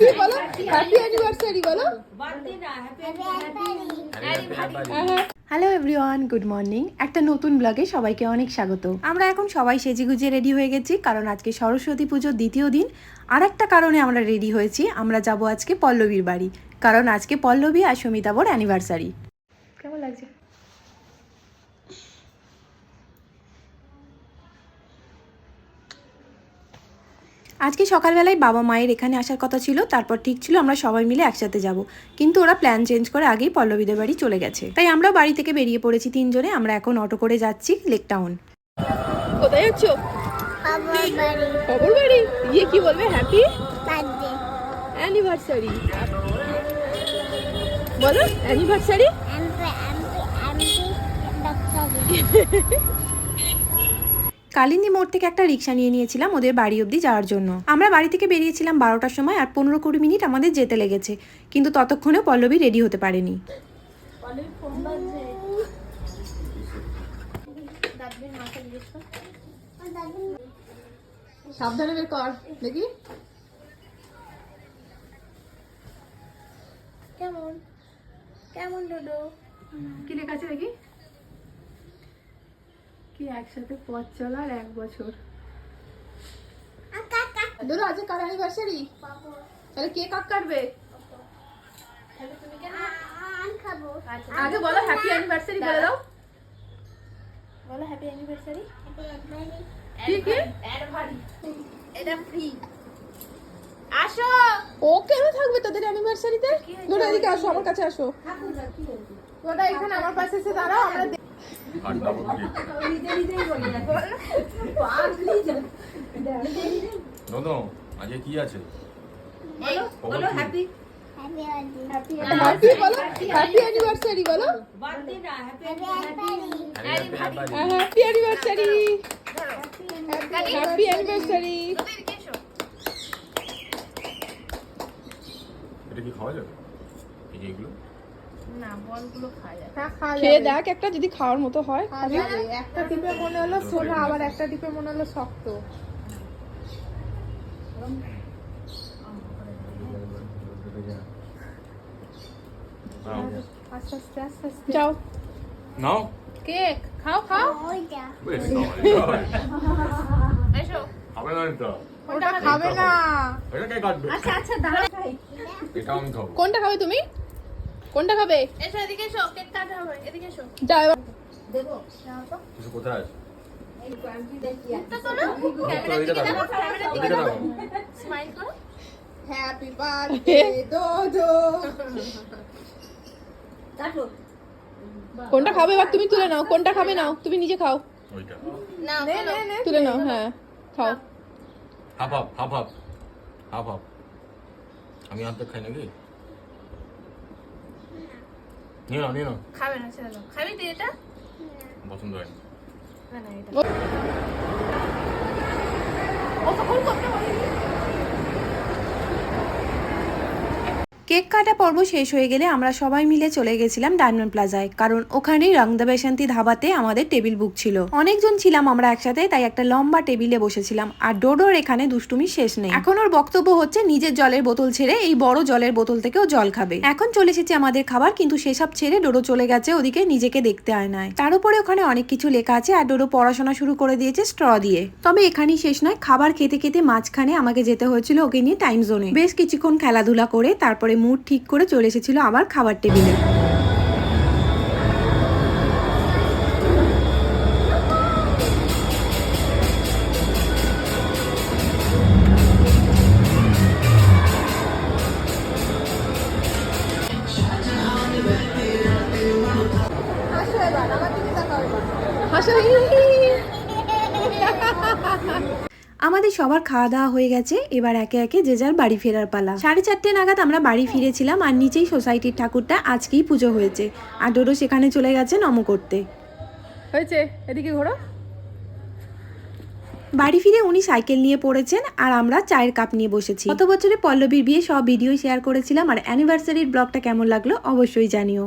Happy বলো? Happy anniversary বলো। Hello everyone good morning একটা নতুন ব্লগে সবাইকে অনেক স্বাগত। আমরা এখন সবাই সেজেগুজে রেডি হয়ে গেছি কারণ আজকে সরস্বতী পুজোর দ্বিতীয় দিন। আর একটা কারণে আমরা রেডি হয়েছি আমরা যাব আজকে পল্লবীর বাড়ি কারণ আজকে পল্লবী আর সমিতাবর অ্যানিভার্সারি কেমন লাগছে? আজকে সকালবেলায় বাবা মায়ের এখানে আসার কথা ছিল তারপর ঠিক ছিল আমরা সবাই মিলে একসাথে যাব। কিন্তু ওরা প্ল্যান চেঞ্জ করে আগেই পল্লবীদের বাড়ি চলে গেছে। তাই আমরা বাড়ি থেকে বেরিয়ে পড়েছি তিনজনে আমরা এখন অটো করে যাচ্ছি লেক টাউন কোথায় যাচ্ছ? বাড়ি। ইয়ে কি বলবে? হ্যাপি অ্যানিভার্সারি বলো অ্যানিভার্সারি কালিন্দী মোড় থেকে একটা রিক্সা নিয়ে নিয়েছিলাম ওদের বাড়ি অবধি যাওয়ার জন্য। আমরা বাড়ি থেকে বেরিয়েছিলাম বারোটার সময় আর পনেরো কুড়ি মিনিট আমাদের যেতে লেগেছে কিন্তু ততক্ষণে পল্লবী রেডি হতে পারেনি। সাবধানে বের কর দেখি। কেমন? কেমন ডোডো? কি লেখা আছে দেখি? কি একসাথে পথ চলার এক বছর? ধরো আজকে কার অ্যানিভার্সারি তাহলে কে কাক কাটবে? আগে বলো হ্যাপি অ্যানিভার্সারি বলে দাও বলো। হ্যাপি অ্যানিভার্সারি কি কি? এটা ফ্রি আসো। ও কেন থাকবে তোদের অ্যানিভার্সারিতে এদিকে আসো আমার কাছে আসো। তোরা এখানে আমার পাশে এসে দাঁড়াও আমরা দে- নদো আজকে কি আছে? বলো বলো হ্যাপি হ্যাপি হ্যাপি বলো হ্যাপি অ্যানিভার্সারি বলো। Happy happy anniversary happy anniversary এটা কি খাওয়া যাবে? এই যে যায়। খেয়ে দেখ একটা যদি খাওয়ার মতো হয়। একটা টিপে মনে হলো সোনা আবার একটা টিপে মনে হলো শক্ত। নাও। আস্তে আস্তে আস্তে আস্তে। যাও। নাও। কেক খাও খাও। এসো। খাবে না এটা? ওটা খাবে না। এটা কে কাটবে? আচ্ছা আচ্ছা কোনটা খাবে তুমি? কোনটা খাবে? এসো এদিকে এসো কেক কাটা হবে এদিকে এসো। যাও এবার দেবো কিছু কোথায় আছে? হ্যাপি বার্থডে দোদো কাটো। কোনটা খাবে? এবার তুমি তুলে নাও। কোনটা খাবে নাও? তুমি নিজে খাও। ওইটা। না নে নে নে। তুলে নাও হ্যাঁ খাও। Half half half half half half. আমি অর্ধেক খাই নাকি? নিয়ে নাও নিয়ে নাও। খাবে না ছেড়ে দাও। খাবি তুই এটা? পছন্দ হয় না না এটা। কেক কাটা পর্ব শেষ হয়ে গেলে আমরা সবাই মিলে চলে গেছিলাম ডায়মন্ড প্লাজায়, কারণ ওখানেই রংদা বেশান্তি ধাবাতে আমাদের টেবিল বুক ছিল। অনেকজন ছিলাম আমরা একসাথে, তাই একটা লম্বা টেবিলে বসেছিলাম, আর ডোডোর এখানে দুষ্টুমি শেষ নেই। এখন ওর বক্তব্য হচ্ছে, নিজের জলের বোতল ছেড়ে এই বড় জলের বোতল থেকেও জল খাবে। এখন চলে এসেছে আমাদের খাবার, কিন্তু সেসব ছেড়ে ডোডো চলে গেছে ওদিকে, নিজেকে দেখতে আয়নায় তার উপরে ওখানে অনেক কিছু লেখা আছে, আর ডোডো পড়াশোনা শুরু করে দিয়েছে স্ট্র দিয়ে। তবে এখানেই শেষ নয়, খাবার খেতে খেতে মাঝখানে আমাকে যেতে হয়েছিল ওকে নিয়ে টাইম জোনে। বেশ কিছুক্ষণ খেলাধুলা করে, তারপরে মুড ঠিক করে চলে এসেছিল আবার খাবার টেবিলে। আমার আমাদের সবার খাওয়া দাওয়া হয়ে গেছে এবার একে একে যে যার বাড়ি ফেরার পালা। সাড়ে চারটে নাগাদ আমরা বাড়ি ফিরেছিলাম আর নিচেই সোসাইটির ঠাকুরটা আজকেই পুজো হয়েছে। আর ডোডো সেখানে চলে গেছে নম করতে। হয়েছে? এদিকে ঘোরো। বাড়ি ফিরে উনি সাইকেল নিয়ে পড়েছেন আর আমরা চায়ের কাপ নিয়ে বসেছি। গত বছরে পল্লবীর বিয়ে সব ভিডিও শেয়ার করেছিলাম আর অ্যানিভার্সারির ব্লগটা কেমন লাগল অবশ্যই জানিও।